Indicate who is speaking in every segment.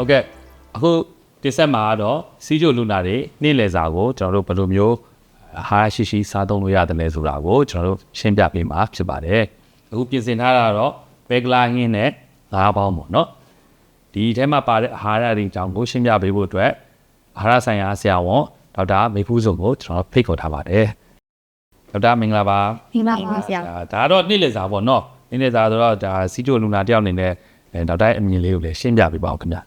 Speaker 1: ဟုတ်ကဲ့အခုဒီဆက်မှာကတော့စီးချိုလူနာတွေနေ့လည်စာကိုကျွန်တော်တို့ဘယ်လိုမျိုးအာဟာရရှိရှိစားသုံးလို့ရတယ်လဲဆိုတာကိုကျွန်တော်တို့ရှင်းပြပေးမှာဖြစ်ပါတယ်အခုပြင်ဆင်ထားတာကတော့ပဲကလာဟင်းနဲ့ငါးပေါင်းပေါ့နော်ဒီထဲမှာပါတဲ့အာဟာရတွေအကြောင်းကိုရှင်းပြပေးဖို့အတွက်အာဟာရဆိုင်ရာဆရာဝန်ဒေါက်တာမေဖူးစုံကိုကျွန်တော်ဖိတ်ခေါ်ထားပါတယ်ဒေါက်တာမင်္ဂလာပါ
Speaker 2: ဒီမှာပါဆရာ
Speaker 1: ဒါဒါကတော့နေ့လည်စာပေါ့နော်နေ့လည်စာဆိုတော့ဒါစီချိုလူနာတယောက်အနေနဲ့အဲဒေါက်တာရဲ့အမြင်လေးကိုလည်းရှင်းပြပေးပါဦးခင်ဗျာ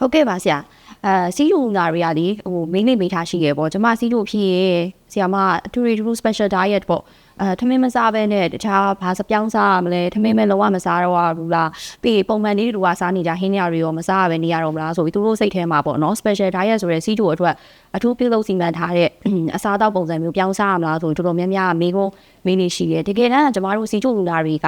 Speaker 2: ဟုတ်ကဲ့ပါဆရာအဲစီးလူနာတွေကလေဟိုမိနေမိထားရှိရပေါ့ကျွန်မစီးလူဖြစ်ရေဆရာမအထူးထူး special diet ပေါ့အဲထမင်းမစားဘဲနဲ့တခြားဘာစပြောင်းစားရမလဲထမင်းမဲလုံးဝမစားတော့ဘူးလားပြီးပုံမှန်လေးတွေကစားနေကြဟင်းရတွေရောမစားရဘဲနေရတော့မလားဆိုပြီးသူတို့စိတ်ထဲမှာပေါ့နော် special diet ဆိုတဲ့စီးလူအတွက်အထူးပြုလုပ်စီမံထားတဲ့အစားအသောက်ပုံစံမျိုးပြောင်းစားရမလားဆိုတော်တော်များများမေးခွန်းမေးနေရှိတယ်တကယ်တမ်းကျမတို့စီးကျလူနာတွေက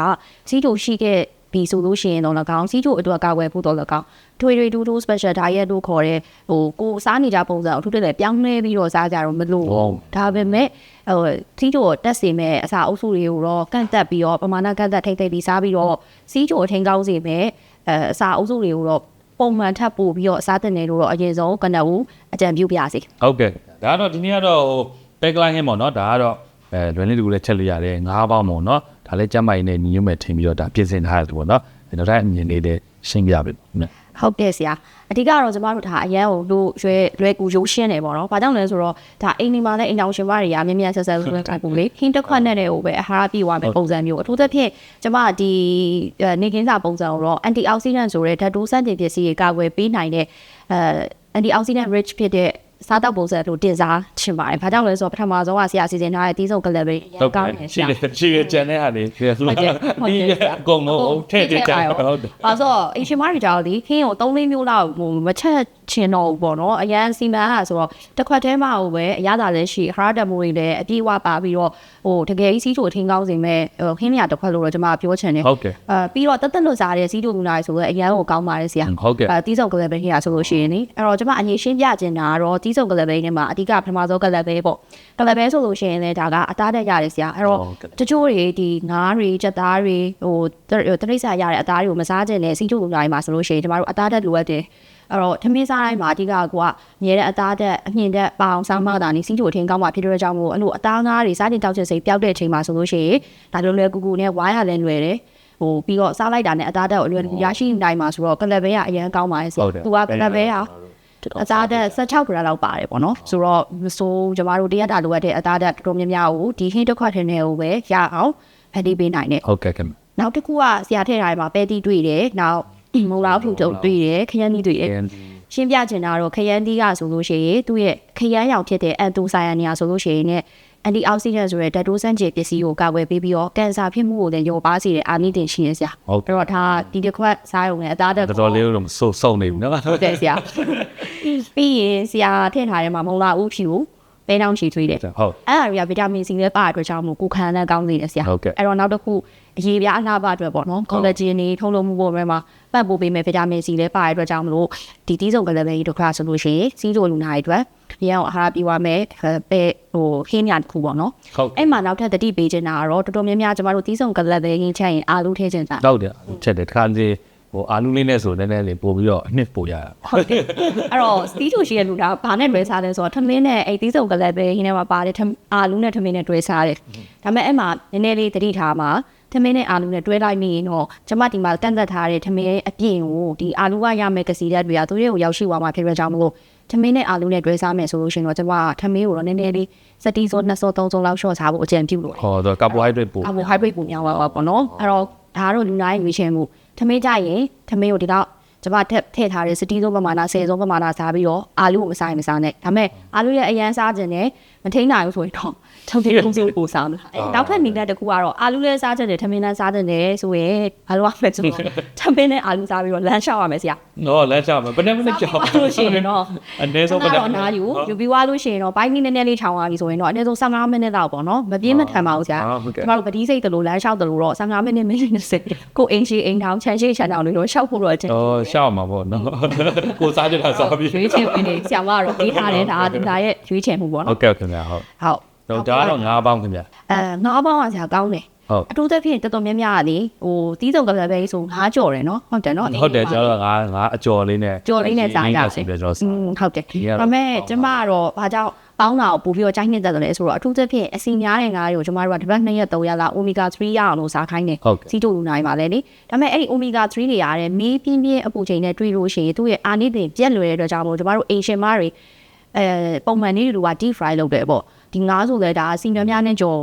Speaker 2: စီးကျရှိခဲ့ ပြီးဆိုလို့ရှိရင်တော့၎င်းစီးကျိုအတွက်ကာကွယ်ဖို့တော့၎င်းထွေထွေတူတူ special diet လို့ခေါ်တဲ့ဟိုကိုစားနေကြပုံစံအထူးတလဲပြောင်းလဲပြီးတော့စားကြတော့မလို့ဒါပေမဲ့ဟိုစီးကျိုတက်စီမဲ့အစာအုပ်စုတွေကိုတော့ကန့်တက်ပြီးတော့ပမာဏကန့်တက်ထိမ့်သိမ့်ပြီးစားပြီးတော့စီးကျိုထိန်ကောင်းစီမဲ့အဲအစာအုပ်စုတွေကိုတော့ပုံမှန်ထပ်ပို့ပြီးတော့စားတဲ့နေလို့တော့အရင်ဆုံးကနဦးအကြံပြုပြစီ
Speaker 1: ဟုတ်ကဲ့ဒါကတော့ဒီနေ့ကတော့ဟိုပဲကလိုင်းဟင်းပေါ့နော်ဒါကတော့အဲလွယ်လေးတူလည်းချက်လို့ရတယ်ငါးပေါင်းပေါ့နော် ဒါလည်းကျမကြီးနဲ့ညီညွတ်မဲ့ထင်ပြီးတော့ဒါပြင်ဆင်ထားရတယ်ပေါ့နော်။နောက်ထပ်အမြင်လေးလည်းရှင်းပြပေးမယ်။
Speaker 2: ဟုတ်တယ်ဆရာအဓိကတော့ကျမတို့ဒါအရန်ကိုလို့ရွယ်လွယ်ကူရုပ်ရှင်းတယ်ပေါ့နော်။ဘာကြောင့်လဲဆိုတော့ဒါအိမ်ဒီမှာလည်းအိမ်တော်ရှင်မတွေကမြင်မြန်ဆက်ဆက်ဆိုတဲ့ type လေးခင်းတစ်ခွက်နဲ့တည်းကိုပဲအာဟာရပြည့်ဝမယ်ပုံစံမျိုးအထူးသဖြင့်ကျမဒီနေကင်းစာပုံစံကိုတော့ anti oxidant ဆိုတဲ့ဓာတ်တိုးစံတင်ပစ္စည်းတွေကာကွယ်ပေးနိုင်တဲ့အဲ anti oxidant rich ဖြစ်တဲ့စားတောက်ပုံစံလိုတင်စားချင်ပါတယ်။ဘာကြောင့်လဲဆိုတော့ပထမဆုံးကဆရာစီစဉ်ထားတဲ့တီးဆုံးကလပ်ပဲအရင်ကောင်းတယ်ဆ
Speaker 1: ရှိ
Speaker 2: ရာ
Speaker 1: တယ်ရှိတယ်ကျန်တဲ့ဟာလေးဒီကဒီအကုန်လုံးထည့်တဲ့ချက်ဟုတ်တယ်။
Speaker 2: အဲဆိုတော့အရှင်မတွေကြောက်ဒီခင်းကို၃လေးမျိုးလောက်ဟိုမချက်ချင်တော့ဘူးပေါ့နော်။အရန်စီမံဟာဆိုတော့တစ်ခွက်ထဲမှာဟိုပဲအရသာလည်းရှိခရဒမိုတွေလည်းအပြည့်ဝပါပြီးတော့ဟိုတကယ်ကြီးစီးချိုထင်းကောင်းစင်မဲ့ဟိုခင်းမြတစ်ခွက်လို့တော့ကျွန်မပြောချင်တယ်
Speaker 1: ဟုတ်ကဲ့။
Speaker 2: အဲပြီးတော့တက်တက်လွတ်စားတဲ့စီးချိုလူနာတွေဆိုတော့အရန်ကိုကောင်းပါတယ်ဆရာ
Speaker 1: ဟုတ်ကဲ့
Speaker 2: အဲတီးစုံကလပ်ပဲခေရဆိုလို့ရှိရင်နိအဲ့တော့ကျွန်မအငြိရှင်းပြချင်တာကတော့တီးစုံကလပ်ပဲနဲ့မှာအဓိကပထမဆုံးကလပ်ပဲပေါ့ကလပ်ပဲဆိုလို့ရှိရင်လည်းဒါကအသားတက်ရတယ်ဆရာအဲ့တော့
Speaker 1: ဟုတ်ကဲ့
Speaker 2: တချို့တွေဒီငါးတွေကြက်သားတွေဟိုတတရိစ္ဆာရတဲ့အသားတွေကိုမစားကြနဲ့စီးချိုလူနာတွေမှာဆိုလို့ရှိရင်ကျွန်တော်တို့အသားတက်လိုအပ်တယ်အဲ့တော့ထမင်းစားတိုင်းမှာအဓိကကမြဲတဲ့အသားတက်အမြင့်တက်ပအောင်စားမှတာနေစီးချိုထင်းကောင်းမှဖြစ်တဲ့ကြောင့်မို့အဲ့လိုအသားငါးတွေစားတင်တောက်ချက်စိတ်ပျောက်တဲ့အချိန်မှာဆိုလို့ရှိရင်ဒါလိုလွယ်ကူကူနဲ့ဝိုင်းရလဲလွယ်တယ်ဟိုပြီးတော့စားလိုက်တာနဲ့အသားတက်ကိုအလွယ်ရရှိနိုင်မှာဆိုတော့ကလပ်ပဲကအရင်ကောင်းပါရဲ့ဆရာ
Speaker 1: ဟုတ်တယ်
Speaker 2: သူကကလပ်ပဲက အသားတက်16ဂရမ်လောက်ပါတယ်ပေါ့နော်ဆိုတော့မဆိုးကျမတို့တရက်တာလိုအပ်တဲ့အသားတက်တော်တော်များများကိုဒီဟင်းတစ်ခွက်ထင်းနဲ့ကိုပဲရအောင်ဖန်တီးပေးနိုင်တယ်
Speaker 1: ဟုတ်ကဲ့ခင်ဗျ
Speaker 2: နောက်တစ်ခုကဆရာထည့်ထားတယ်မှာပဲတီးတွေ့တယ်နောက်မုံလာဖြူတုပ်တွေ့တယ်ခရမ်းသီးတွေ့တယ်ရှင်းပြချင်တာတော့ခရမ်းသီးကဆိုလို့ရှိရင်သူ့ရဲ့ခရမ်းရောင်ဖြစ်တဲ့အန်တိုဆိုင်ယာနီယာဆိုလို့ရှိရင်လည်း အန်တီအောက်ဆီဒန့်ဆိုတဲ့ဓာတ်တိုးစန့်ကျေပစ္စည်းကိုကာကွယ်ပေးပြီးတော့ကင်ဆာဖြစ်မှုကိုလည်းရောပါစေတဲ့အာနိသင်ရှိရဆရာ
Speaker 1: ဟုတ်
Speaker 2: အဲ့တော့ဒါဒီတစ်ခွက်စားရုံနဲ့အသားတက်
Speaker 1: တော်တော်လေးတော့စိုးစုံနေပြီနော်
Speaker 2: ဟုတ်တယ်ဆရာပြီးရင်ဆရာထည့်ထားတဲ့မှာမုံလာဥဖြူ ပဲတောင်းချီထွေးတယ်
Speaker 1: ဟုတ်
Speaker 2: အဲ့ဒါတွေကဗီတာမင်စီလည်းပါတဲ့အတွက်ကြောင့်မို့ကိုယ်ခံတဲ့ကောင်းနေတယ်ဆရာ
Speaker 1: ဟုတ်ကဲ့
Speaker 2: အဲ့တော့နောက်တစ်ခုအရေးပြားအလှပအတွက်ပေါ့နော်ကောလာဂျင်တွေထုံးလုံးမှုပေါ်မှာပတ်ပို့ပေးမယ်ဗီတာမင်စီလည်းပါတဲ့အတွက်ကြောင့်မလို့ဒီတီးစုံကလေးပဲဒီတစ်ခါဆိုလို့ရှိရင်စီးချိုလူနာတွေအတွက်ရအောင်အာဟာရပြဝမယ်ပဲဟိုခင်းညာတစ်ခုပေါ့နော်
Speaker 1: ဟုတ်
Speaker 2: အဲ့မှာနောက်ထပ်တတိပေးချင်တာကတော့တော်တော်များများကျမတို့တီးစုံကလေးပဲရင်းချက်ရင်အာလူထည့်ချင်တာ
Speaker 1: တော့တယ်ချက်တယ်တခါစီ ဟိုအာလူလေးနဲ့ဆိုနည်းနည်းလေးပို့ပြီးတော့အနှစ်ပို့ရတာ
Speaker 2: ဟုတ်တယ်အဲ့တော့စတီးချိုရှိရဲ့လူတာဘာနဲ့တွဲစားလဲဆိုတော့ထမင်းနဲ့အဲ့တီးစုံကလေးပဲရင်းထဲမှာပါတယ်ထမအာလူနဲ့ထမင်းနဲ့တွဲစားတယ်ဒါပေမဲ့အဲ့မှာနည်းနည်းလေးတတိထားမှာထမင်းနဲ့အာလူနဲ့တွဲလိုက်မိရင်တော့ကျမဒီမှာတန့်သက်ထားတဲ့ထမင်းအပြင်ကိုဒီအာလူကရမယ့်ကစီဓာတ်တွေကသူတို့ကိုရောက်ရှိသွားမှာဖြစ်ရကြောင်းမလို့ထမင်းနဲ့အာလူနဲ့တွဲစားမယ်ဆိုလို့ရှိရင်တော့ကျမထမင်းကိုတော့နည်းနည်းလေးစတီးစောနှစ်စောသုံးစောလောက်ရှော့စားဖို့အကြံပြုလို့
Speaker 1: ဟောတော့ကာဘိုဟိုက်ဒရိတ်ပို့
Speaker 2: ကာဘိုဟိုက်ဒရိတ်ပုံများပါပေါ့နော်အဲ့တော့ဒါကတော့လူနာရဲ့ရွေးချယ်မှု ထမင်းကြရင်ထမင်းကိုဒီတော့ ကျမထည့်ထည့်ထားတဲ့စတီးဆုံးပမာဏ10ဆုံးပမာဏစားပြီးတော့အာလူကိုမစားရင်မစားနဲ့ဒါပေမဲ့အာလူရဲ့အရန်စားခြင်းနဲ့မထိန်နိုင်ဘူးဆိုရင်တော့ထုံထင်းကုန်းစုပို့စားမယ်အဲ့နောက်ထပ်နေတဲ့တစ်ခုကတော့အာလူလည်းစားခြင်းနဲ့ထမင်းလည်းစားခြင်းနဲ့ဆိုရင်ဘာလို့ရမလဲဆိုတော့ထမင်းနဲ့အာလူစားပြီးတော့လမ်းလျှောက်ရမယ်ဆရာ
Speaker 1: နော်လမ်းချမယ်ဘယ်နဲ့မနဲ့ကြောက်
Speaker 2: လို့ရှိရင်တော့
Speaker 1: အနည်းဆုံးဘယ်နဲ့
Speaker 2: တော့အနာယူယူပြီးွားလို့ရှိရင်တော့ဘိုင်းနည်းနည်းလေးချောင်းသွားပြီဆိုရင်တော့အနည်းဆုံး15မိနစ်လောက်ပေါ့နော်မပြင်းမထန်ပါဘူးဆရာ
Speaker 1: ဟုတ်ကဲ့
Speaker 2: ကျမတို့ပတိစိတ်တလို့လမ်းလျှောက်တလို့တော့15မိနစ်မိနစ်20ကိုအိမ်ရှိအိမ်ထောင်ခြံရှိခြံထောင်တွေတော့ရှောက်ဖို့တော့အကျဉ်း
Speaker 1: တော့ရှောက်မှာပေါ့နော်ကိုစားကြတာစားပြီး
Speaker 2: ရွေးချယ်ဝင်နေဆရာမကတော့ပေးထားတယ်ဒါကတင်တာရဲ့ရွေးချယ်မှုပေါ့
Speaker 1: ဟု
Speaker 2: နော်
Speaker 1: တ်ကဲ့ခင်ဗျာဟုတ်
Speaker 2: ဟုတ်
Speaker 1: တော့ဒါကတော့ငါးပေါင်းခင်ဗျာ
Speaker 2: အဲငါးပေါင်းကဆရာကောင်းတယ်
Speaker 1: ဟုတ်
Speaker 2: အထူးသဖြင့်တော်တော်များများကလေဟိုတီးစုံကလည်းပဲဆိုငါးကြော်တယ်နော်ဟုတ်တယ်နော်
Speaker 1: ဟုတ်တယ်ကျွန်တော်ငါငါအကျော်လေးနဲ့
Speaker 2: ကြော်လေးနဲ့စားကြတယ်
Speaker 1: ဆိုပြီးတော့ကျွန်
Speaker 2: อื
Speaker 1: တော်
Speaker 2: มဟုတ်တယ်
Speaker 1: ဒီကတော့
Speaker 2: ဒါပေမဲ့ကျမကတော့ဘာကြောင့် ပေါင်းတာကိုပို့ပြီးတော့ကြိုက်နေတဲ့တယ်လဲဆိုတော့အထူးသဖြင့်အစီများတဲ့ငါးတွေကိုကျမတို့ကတစ်ပတ်2ရက်3ရက်လောက် omega 3ရအောင်လို့စားခိုင်းတယ်
Speaker 1: ဟုတ်ကဲ့
Speaker 2: စီတိုလူနိုင်ပါလေလေဒါပေမဲ့အဲ့ဒီ omega 3တွေရတဲ့မေးပြင်းပြင်းအပူချိန်နဲ့တွေ့လို့ရှိရင်သူ့ရဲ့အာနိသင်ပြက်လွယ်တဲ့အတွက်ကြောင့်မို့ကျမတို့ Asian မားတွေအဲပုံမှန်လေးတွေက deep fry လုပ်တယ်ပေါ့ဒီငါးဆိုလဲဒါစီများများနဲ့ကြော်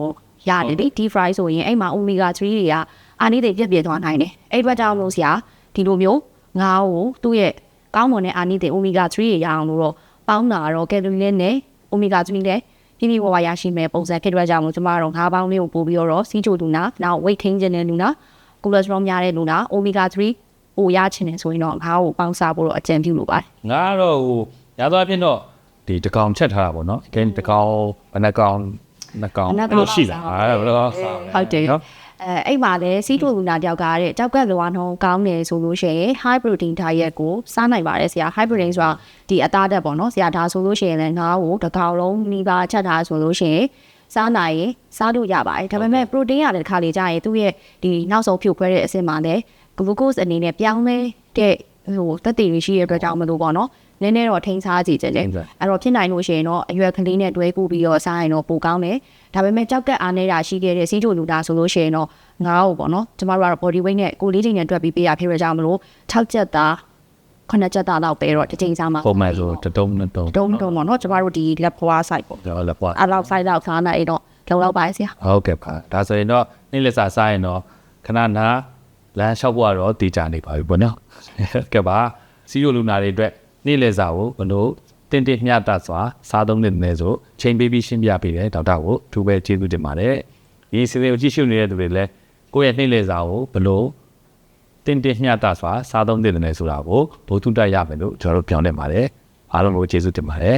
Speaker 2: ရတယ်လေ deep fry ဆိုရင်အဲ့မှာ omega 3တွေကအာနိသင်ပြက်ပြက်သွားနိုင်တယ်အဲ့ဘက်ကြောင့်လို့ဆရာဒီလိုမျိုးငါးကိုသူ့ရဲ့ကောင်းမွန်တဲ့အာနိသင် omega 3တွေရအောင်လို့တော့ပေါင်းတာတော့ကယ်လိုရီနဲ့ omega 3နဲ့ပြည့်ပြည့်ဝဝရရှိမဲ့ပုံစံဖြစ်တဲ့ကြောင့်မို့ကျမတို့ငါးပေါင်းလေးကိုပို့ပြီးတော့စီးချိုလူနာနောက် weight ထိန်းခြင်းတဲ့လူနာကိုလက်စထရောများတဲ့လူနာ omega 3ဟိုရချင်တယ်ဆိုရင်တော့ငါ့ကိုပေါင်းစားဖို့တော့အကြံပြုလိုပါတယ်
Speaker 1: ငါကတော့ဟိုရသွားဖြစ်တော့ဒီတကောင်ချက်ထားတာပေါ့နော်ကဲတကောင်ဘယ်နှကောင်နှစ်ကောင်အဲ့လိုရှိတာအဲ့လိုစား
Speaker 2: ဟုတ်တယ်
Speaker 1: နော်
Speaker 2: အဲအဲ့မှာလည်းစီးတူလူနာတယောက်ကတဲ့ကြောက်ကက်လွားနှုံးကောင်းတယ်ဆိုလို့ရှိရင် high protein diet ကိုစားနိုင်ပါတယ်ဆရာ high protein ဆိုတာဒီအသားဓာတ်ပေါ့နော်ဆရာဒါဆိုလို့ရှိရင်လည်းငါ့ကိုတစ်ကောင်လုံးနီးပါးချက်ထားဆိုလို့ရှိရင်စားနိုင်ရင်စားလို့ရပါတယ်ဒါပေမဲ့ protein ရတယ်တစ်ခါလေကြာရင်သူ့ရဲ့ဒီနောက်ဆုံးဖြိုခွဲတဲ့အဆင့်မှာလည်း glucose အနေနဲ့ပြောင်းလဲတဲ့ဟိုတက်တည်ရရှိရတဲ့အတွက်ကြောင့်မလို့ပေါ့နော် နည်းနည်းတော့ထိန်းစားကြည့်ကြတယ်
Speaker 1: ဟုတ်ကဲ့
Speaker 2: အဲ့တော့ဖြစ်နိုင်လို့ရှိရင်တော့အရွယ်ကလေးနဲ့တွဲကူပြီးတော့စားရင်တော့ပိုကောင်းတယ်ဒါပေမဲ့ကြောက်ကက်အားနေတာရှိခဲ့တဲ့စီးချိုလူတာဆိုလို့ရှိရင်တော့ငါ့ကိုပေါ့နော်ကျမတို့ကတော့ body weight နဲ့ကိုယ်လေးချိန်နဲ့တွက်ပြီးပေးရဖြစ်ရကြမလို့6ချက်သား9ချက်သားတော့ပဲတော့တစ်ချိန်စားမှာ
Speaker 1: ပုံမှန်ဆိုတတုံးနှစ်တုံး
Speaker 2: တုံးတုံးပေါ့နော်ကျမတို့ဒီ lab four site ပေါ့
Speaker 1: ကျွန်တော်လည်းပေါ့
Speaker 2: အဲ့လောက် site လောက်စားနေတော့လုံလောက်ပါရဲ့ဆရာ
Speaker 1: ဟုတ်ကဲ့ပါဒါဆိုရင်တော့နေ့လက်စာစားရင်တော့ခဏနာလမ်းလျှောက်ဖို့ကတော့တည်ကြနေပါပြီပေါ့နော်ကဲပါစီရိုလူနာတွေအတွက် နေ့လက်စာကိုဘလို့တင်တင်မျှတစွာစားသုံးနေတယ်ဆိုချိန်ပေးပြီးရှင်းပြပေးတယ်ဒေါက်တာကိုအထူးပဲကျေးဇူးတင်ပါတယ်ဒီစီစဉ်ကိုကြည့်ရှုနေတဲ့သူတွေလည်းကိုယ့်ရဲ့နေ့လက်စာကိုဘလို့တင်တင်မျှတစွာစားသုံးနေတယ်ဆိုတာကိုဘုသူတတ်ရမယ်လို့ကျွန်တော်တို့ပြောင်းနေပါတယ်အားလုံးကိုကျေးဇူးတင်ပါတယ်